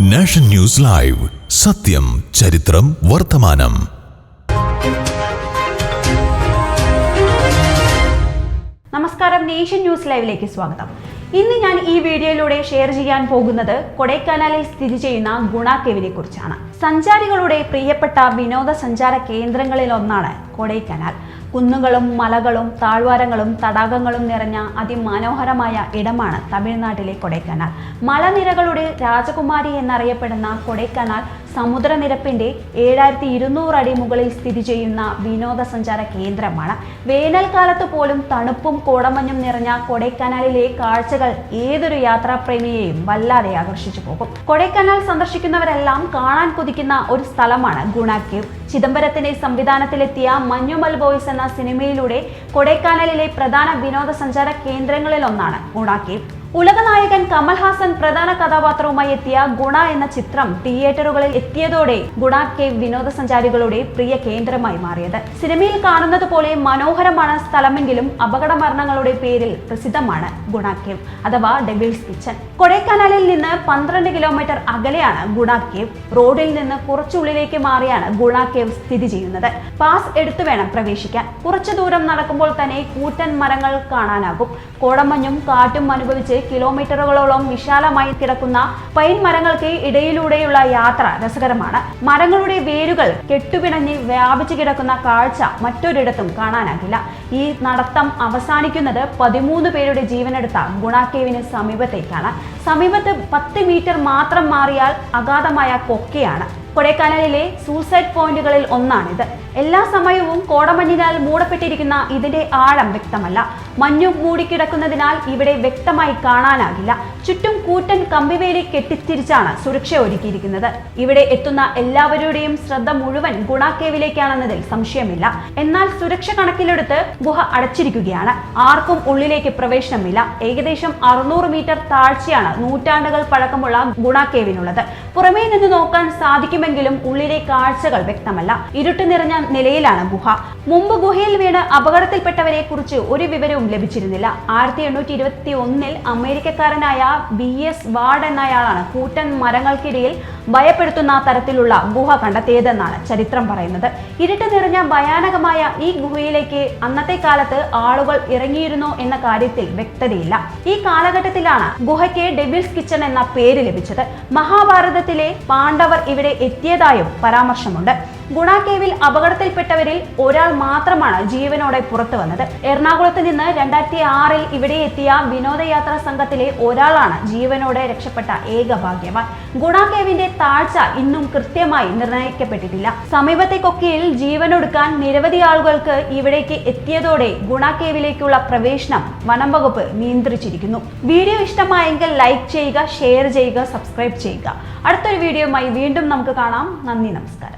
Nation news live. സത്യം ചരിത്രം വർത്തമാനം. നമസ്കാരം നേഷൻ ന്യൂസ് ലൈവിലേക്ക് സ്വാഗതം. ഇന്ന് ഞാൻ ഈ വീഡിയോയിലൂടെ ഷെയർ ചെയ്യാൻ പോകുന്നത് കൊടൈക്കനാലിൽ സ്ഥിതി ചെയ്യുന്ന ഗുണ കേവിനെ കുറിച്ചാണ്. സഞ്ചാരികളുടെ പ്രിയപ്പെട്ട വിനോദസഞ്ചാര കേന്ദ്രങ്ങളിൽ ഒന്നാണ് കൊടൈക്കനാൽ. കുന്നുകളും മലകളും താഴ്വാരങ്ങളും തടാകങ്ങളും നിറഞ്ഞ അതിമനോഹരമായ ഇടമാണ് തമിഴ്നാട്ടിലെ കൊടൈക്കനാൽ. മലനിരകളുടെ രാജകുമാരി എന്നറിയപ്പെടുന്ന കൊടൈക്കനാൽ സമുദ്രനിരപ്പിന്റെ ഏഴായിരത്തി ഇരുന്നൂറ് അടി മുകളിൽ സ്ഥിതി ചെയ്യുന്ന വിനോദസഞ്ചാര കേന്ദ്രമാണ്. വേനൽക്കാലത്ത് പോലും തണുപ്പും കോടമഞ്ഞും നിറഞ്ഞ കൊടൈക്കനാലിലെ കാഴ്ചകൾ ഏതൊരു യാത്രാപ്രേമിയെയും വല്ലാതെ ആകർഷിച്ചു പോകും. കൊടൈക്കനാൽ സന്ദർശിക്കുന്നവരെല്ലാം കാണാൻ കൊതിക്കുന്ന ഒരു സ്ഥലമാണ് ഗുണ കേവ് ചിദംബരത്തിന്റെ സംവിധാനത്തിലെത്തിയ മഞ്ഞുമൽ ബോയ്സ് എന്ന സിനിമയിലൂടെ കൊടൈക്കനാലിലെ പ്രധാന വിനോദസഞ്ചാര കേന്ദ്രങ്ങളിലൊന്നാണ് ഗുണ കേവ് ഉലകനായകൻ കമൽഹാസൻ പ്രധാന കഥാപാത്രവുമായി എത്തിയ ഗുണ എന്ന ചിത്രം തിയേറ്ററുകളിൽ എത്തിയതോടെ ഗുണ കേവ് വിനോദസഞ്ചാരികളുടെ പ്രിയ കേന്ദ്രമായി മാറിയത്. സിനിമയിൽ കാണുന്നത് പോലെ മനോഹരമാണ് സ്ഥലമെങ്കിലും അപകട മരണങ്ങളുടെ പേരിൽ പ്രസിദ്ധമാണ് ഗുണ കേവ് അഥവാ ഡെബിൾസ് കിച്ചൺ. കൊടൈക്കനാലിൽ നിന്ന് പന്ത്രണ്ട് കിലോമീറ്റർ അകലെയാണ് ഗുണ കേവ് റോഡിൽ നിന്ന് കുറച്ചുള്ളിലേക്ക് മാറിയാണ് ഗുണ കേവ് സ്ഥിതി ചെയ്യുന്നത്. പാസ് എടുത്തു വേണം പ്രവേശിക്കാൻ. കുറച്ചു ദൂരം നടക്കുമ്പോൾ തന്നെ കൂറ്റൻ മരങ്ങൾ കാണാനാകും. കോടമഞ്ഞും കാറ്റും അനുഭവിച്ച് കിലോമീറ്ററുകളോളം വിശാലമായി കിടക്കുന്ന പൈൻ മരങ്ങൾക്ക് ഇടയിലൂടെയുള്ള യാത്ര രസകരമാണ്. മരങ്ങളുടെ വേരുകൾ കെട്ടുപിണഞ്ഞ് വ്യാപിച്ചു കിടക്കുന്ന കാഴ്ച മറ്റൊരിടത്തും കാണാനാകില്ല. ഈ നടത്തം അവസാനിക്കുന്നത് പതിമൂന്ന് പേരുടെ ജീവനെടുത്ത ഗുണാക്കേവിന് സമീപത്തേക്കാണ്. സമീപത്ത് പത്ത് മീറ്റർ മാത്രം മാറിയാൽ അഗാധമായ കൊക്കയാണ് കൊടൈക്കനാലിലെ സൂസൈഡ് പോയിന്റുകളിൽ ഒന്നാണിത്. എല്ലാ സമയവും കോടമഞ്ഞിനാൽ മൂടപ്പെട്ടിരിക്കുന്ന ഇതിന്റെ ആഴം വ്യക്തമല്ല. മഞ്ഞു മൂടിക്കിടക്കുന്നതിനാൽ ഇവിടെ വ്യക്തമായി കാണാനാകില്ല. ചുറ്റും കൂറ്റൻ കമ്പിവേലി കെട്ടിത്തിരിച്ചാണ് സുരക്ഷ ഒരുക്കിയിരിക്കുന്നത്. ഇവിടെ എത്തുന്ന എല്ലാവരുടെയും ശ്രദ്ധ മുഴുവൻ ഗുണാക്കേവിലേക്കാണെന്നതിൽ സംശയമില്ല. എന്നാൽ സുരക്ഷ കണക്കിലെടുത്ത് ഗുഹ അടച്ചിരിക്കുകയാണ്. ആർക്കും ഉള്ളിലേക്ക് പ്രവേശനമില്ല. ഏകദേശം അറുന്നൂറ് മീറ്റർ താഴ്ചയാണ് നൂറ്റാണ്ടുകൾ പഴക്കമുള്ള ഗുണാക്കേവിനുള്ളത്. പുറമേ നിന്ന് നോക്കാൻ സാധിക്കുമെങ്കിലും ഉള്ളിലെ കാഴ്ചകൾ വ്യക്തമല്ല. ഇരുട്ട് നിറഞ്ഞ നിലയിലാണ് ഗുഹ. മുമ്പ് ഗുഹയിൽ വീണ് അപകടത്തിൽപ്പെട്ടവരെ കുറിച്ച് ഒരു വിവരവും ലഭിച്ചിരുന്നില്ല. ആയിരത്തി എണ്ണൂറ്റി ഇരുപത്തി ഒന്നിൽ അമേരിക്കക്കാരനായ ബി എസ് വാർഡ് എന്നയാളാണ് കൂറ്റൻ മരങ്ങൾക്കിടയിൽ ഭയപ്പെടുത്തുന്ന തരത്തിലുള്ള ഗുഹ കണ്ടെത്തിയതെന്നാണ് ചരിത്രം പറയുന്നത്. ഇരുട്ട് നിറഞ്ഞ ഭയാനകമായ ഈ ഗുഹയിലേക്ക് അന്നത്തെ കാലത്ത് ആളുകൾ ഇറങ്ങിയിരുന്നോ എന്ന കാര്യത്തിൽ വ്യക്തതയില്ല. ഈ കാലഘട്ടത്തിലാണ് ഗുഹയ്ക്ക് ഡെബിൾസ് കിച്ചൺ എന്ന പേര് ലഭിച്ചത്. മഹാഭാരതത്തിലെ പാണ്ഡവർ ഇവിടെ എത്തിയതായും പരാമർശമുണ്ട്. ഗുണ കേവിൽ അപകടത്തിൽപ്പെട്ടവരിൽ ഒരാൾ മാത്രമാണ് ജീവനോടെ പുറത്തു വന്നത്. എറണാകുളത്ത് നിന്ന് രണ്ടായിരത്തി ആറിൽ ഇവിടെ എത്തിയ വിനോദയാത്രാ സംഘത്തിലെ ഒരാളാണ് ജീവനോടെ രക്ഷപ്പെട്ട ഏക ഭാഗ്യവാൻ. ഗുണ കേവിന്റെ താഴ്ച ഇന്നും കൃത്യമായി നിർണയിക്കപ്പെട്ടിട്ടില്ല സമീപത്തെ കൊക്കിയിൽ ജീവനൊടുക്കാൻ നിരവധി ആളുകൾക്ക് ഇവിടേക്ക് എത്തിയതോടെ ഗുണ കേവിലേക്കുള്ള പ്രവേശനം വനം വകുപ്പ് നിയന്ത്രിച്ചിരിക്കുന്നു. വീഡിയോ ഇഷ്ടമായെങ്കിൽ ലൈക്ക് ചെയ്യുക ഷെയർ ചെയ്യുക സബ്സ്ക്രൈബ് ചെയ്യുക. അടുത്തൊരു വീഡിയോയുമായി വീണ്ടും നമുക്ക് കാണാം. നന്ദി നമസ്കാരം.